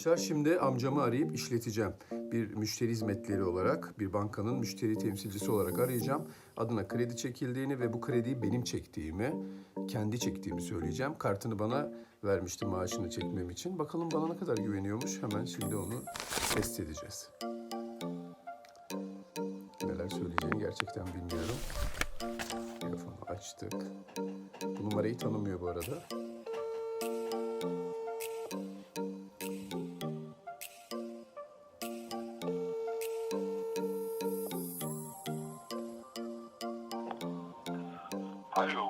arkadaşlar. Şimdi amcamı arayıp işleteceğim. Bir müşteri hizmetleri olarak, bir bankanın müşteri temsilcisi olarak arayacağım. Adına kredi çekildiğini ve bu krediyi benim çektiğimi, kendi çektiğimi söyleyeceğim. Kartını bana vermişti maaşını çekmem için. Bakalım bana ne kadar güveniyormuş. Hemen şimdi onu test edeceğiz. Neler söyleyeceğini gerçekten bilmiyorum. Telefonu açtık. Bu numarayı tanımıyor bu arada. Alo.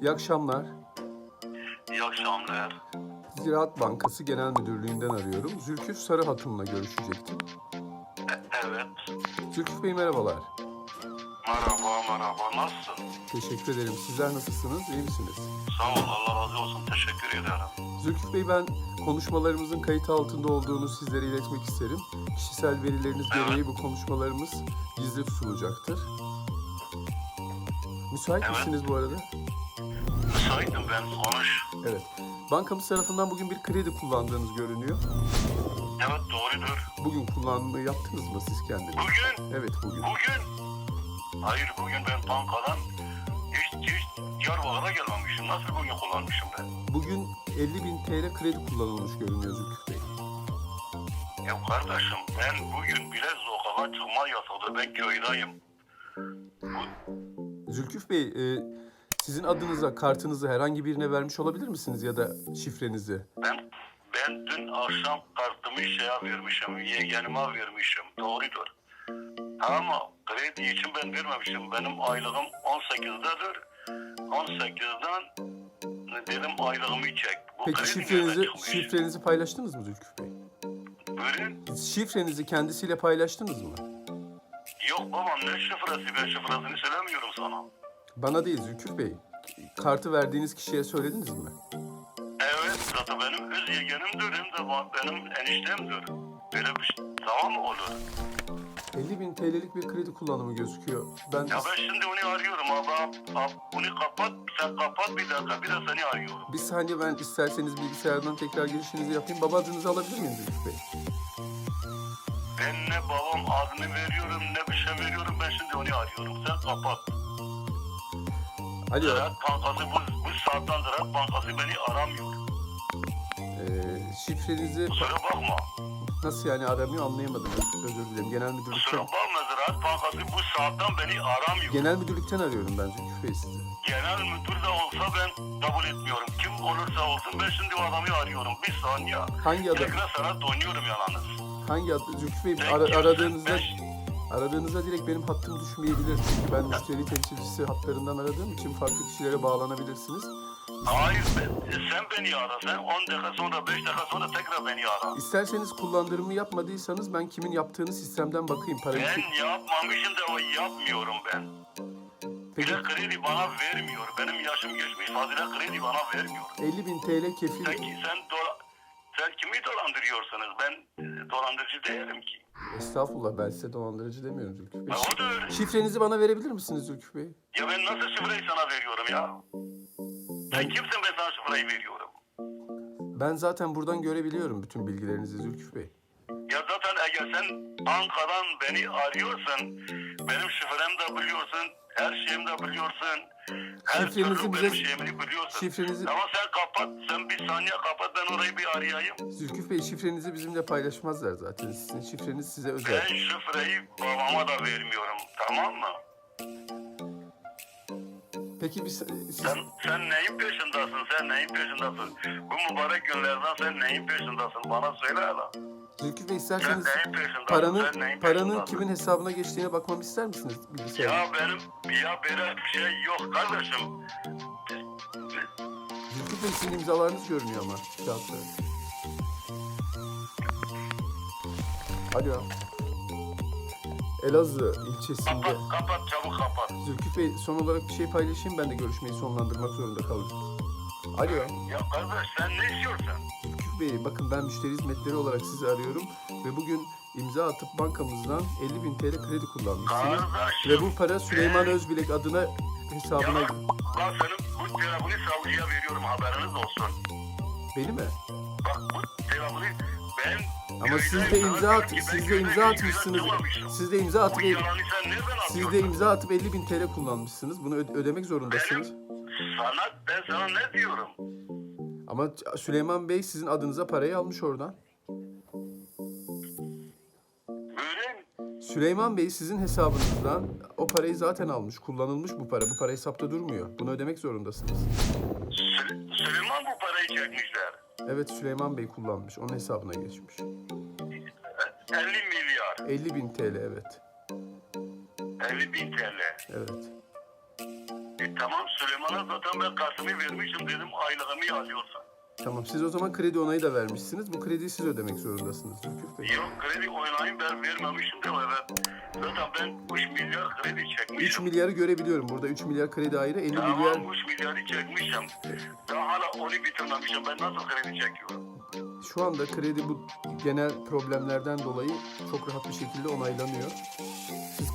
İyi akşamlar. İyi akşamlar. Ziraat Bankası Genel Müdürlüğü'nden arıyorum. Zülküf Sarı Hatun'la görüşecektim. E- evet. Zülküf Bey merhabalar. Merhaba merhaba. Nasılsın? Teşekkür ederim. Sizler nasılsınız? İyi misiniz? Sağ ol. Allah razı olsun. Teşekkür ederim. Zülküf Bey ben konuşmalarımızın kayıt altında olduğunu sizlere iletmek isterim. Kişisel verileriniz gereği bu konuşmalarımız gizli tutulacaktır. Müsait Evet. misiniz bu arada? Müsaitim ben. Konuş. Evet. Bankamız tarafından bugün bir kredi kullandığınız görünüyor. Evet doğrudur. Bugün kullanımı yaptınız mı siz kendiniz? Bugün, Evet bugün. bugün. Hayır bugün ben bankadan hiç, hiç Diyarbakır'a gelmemişim. Nasıl bugün kullanmışım ben? Bugün 50 bin TL kredi kullanılmış görünüyor Zülküf Bey. Ya kardeşim ben bugün bile sokağa çıkma yasağı. Ben köydeyim. Zülküf Bey, e, sizin adınıza, kartınızı herhangi birine vermiş olabilir misiniz ya da şifrenizi? Ben ben dün akşam kartımı şeye vermişim, yeğenime vermişim. Doğrudur. Ama kredi için ben vermemişim. Benim aylığım 18'dedir. 18'den dedim aylığımı çek. Bu Peki kredi şifrenizi çıkmış? şifrenizi paylaştınız mı Zülküf Bey? Buyurun. Şifrenizi kendisiyle paylaştınız mı? Yok babam ne şifresi ben şifresini söylemiyorum sana. Bana değil Zülküf Bey. Kartı verdiğiniz kişiye söylediniz mi? Evet zaten benim öz yeğenimdir hem de benim eniştemdir. Böyle bir şey tamam mı olur? 50 bin TL'lik bir kredi kullanımı gözüküyor. Ben Ya ben şimdi onu arıyorum abi. Ab- ab- Bunu kapat, sen kapat bir dakika bir de seni arıyorum. bir saniye ben isterseniz bilgisayardan tekrar girişinizi yapayım. Baba adınızı alabilir miyim Zülküf Bey? Ben ne babam adını veriyorum ne bir şey veriyorum ben şimdi onu arıyorum. Sen kapat. Alo. Ziraat Bankası bu, bu saatten Ziraat Bankası beni aramıyor. Ee, şifrenizi Kusura bakma. nasıl yani aramıyor anlayamadım. Özür dilerim. Genel Kusura müdürlükten, bakma Ziraat Bankası bu saatten beni aramıyor. genel müdürlükten arıyorum ben Bey sizi. Genel müdür de olsa ben kabul etmiyorum. Kim olursa olsun ben şimdi o adamı arıyorum. Bir saniye. Hangi adam? Tekrar sana dönüyorum yalnız. Hangi ad? Zülkü Bey aradığınızda aradığınızda direkt benim hattım düşmeyebilir. Çünkü ben müşteri temsilcisi hatlarından aradığım için farklı kişilere bağlanabilirsiniz. Hayır ben, sen beni ara. Sen 10 dakika sonra 5 dakika sonra tekrar beni ara. İsterseniz kullandırımı yapmadıysanız ben kimin yaptığını sistemden bakayım. Parayı Ben yapmamışım da o yapmıyorum ben. Bir Peki de kredi bana vermiyor. Benim yaşım geçmiş. Fazla kredi bana vermiyor. 50 bin TL kefil. Sen, sen, dola, sen kimi dolandırıyorsunuz? Ben e, dolandırıcı değilim ki. Estağfurullah ben size dolandırıcı demiyorum Zülkü Bey. Ya o da öyle. Şifrenizi bana verebilir misiniz Zülkü Bey? Ya ben nasıl şifreyi sana veriyorum ya? Sen kimsin ben sana şifreyi veriyorum? Ben zaten buradan görebiliyorum bütün bilgilerinizi Zülkü Bey. Ya zaten eğer sen bankadan beni arıyorsan benim şifrem de biliyorsun, her şeyimi de biliyorsun. Her Şifrenizi bize- benim şeyimi biliyorsun. şifrenizi- Ama sen kapat, sen bir saniye kapat ben orayı bir arayayım. Zülkü Bey şifrenizi bizimle paylaşmazlar zaten. Sizin şifreniz size özel. Ben şifreyi babama da vermiyorum, tamam mı? Peki bir, siz, Sen, sen neyin peşindesin, sen neyin peşindesin? Bu mübarek günlerden sen neyin peşindesin? Bana söyle hele. Zülkü Bey Sen isterseniz neyin peşindesin, paranın neyin paranın kimin hesabına geçtiğine bakmamı ister misiniz bilgisayarda? Ya benim ya böyle bir şey yok kardeşim. Zülkü Bey sizin imzalarınız görünüyor ama kağıtta. Alo. Elazığ ilçesinde. Kapat kapat çabuk kapat. Zülkü Bey son olarak bir şey paylaşayım ben de görüşmeyi sonlandırmak zorunda kalacağım. Alo. Ya kardeş sen ne istiyorsun? Bey bakın ben müşteri hizmetleri olarak sizi arıyorum ve bugün imza atıp bankamızdan 50 bin TL kredi kullanmışsınız. Kardeşim. Ve bu para Süleyman ben- Özbilek adına hesabına... Ya bak senin bu telefonu savcıya veriyorum haberiniz olsun. Beni mi? Bak bu telefonu Ben Ama siz de imza at, siz de imza atmışsınız. Siz de imza atıp siz de imza atıp 50 bin TL kullanmışsınız. Bunu öde- ödemek zorundasınız. Benim sana, ben sana ne diyorum? Ama Süleyman Bey sizin adınıza parayı almış oradan. Süleyman Bey sizin hesabınızdan o parayı zaten almış. Kullanılmış bu para. Bu para hesapta durmuyor. Bunu ödemek zorundasınız. Sü- Süleyman bu parayı çekmişler. Evet Süleyman Bey kullanmış. Onun hesabına geçmiş. 50 milyar. 50 bin TL evet. 50 bin TL. Evet. Tamam Süleyman'a zaten ben kartımı vermişim dedim aylığımı alıyorsun. Tamam siz o zaman kredi onayı da vermişsiniz. Bu krediyi siz ödemek zorundasınız Zülküf Bey. Yok kredi oynayayım ben vermemişim de evet. Zaten ben 3 milyar kredi 3 çekmişim. milyarı görebiliyorum. Burada 3 milyar kredi ayrı. 50 Tamam milyar 3 milyarı çekmişim. Daha hala onu bitirmemişim. Ben nasıl kredi çekiyorum? Şu anda kredi bu genel problemlerden dolayı çok rahat bir şekilde onaylanıyor.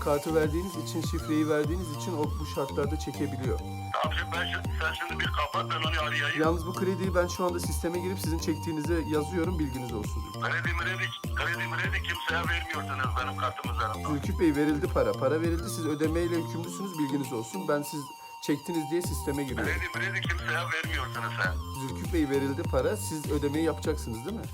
Kartı verdiğiniz için, şifreyi verdiğiniz için o bu şartlarda çekebiliyor. Şimdi ben şimdi, sen şimdi bir kapat ben onu arayayım. Yalnız bu krediyi ben şu anda sisteme girip sizin çektiğinizi yazıyorum. Bilginiz olsun. Kredi mredi, kredi mredi kimseye vermiyorsunuz benim kartım üzerinden. Zülküf Bey verildi para. Para verildi. Siz ödemeyle yükümlüsünüz. Bilginiz olsun. Ben siz çektiniz diye sisteme giriyorum. Kredi mredi kimseye vermiyorsunuz sen. Zülküf Bey verildi para. Siz ödemeyi yapacaksınız değil mi?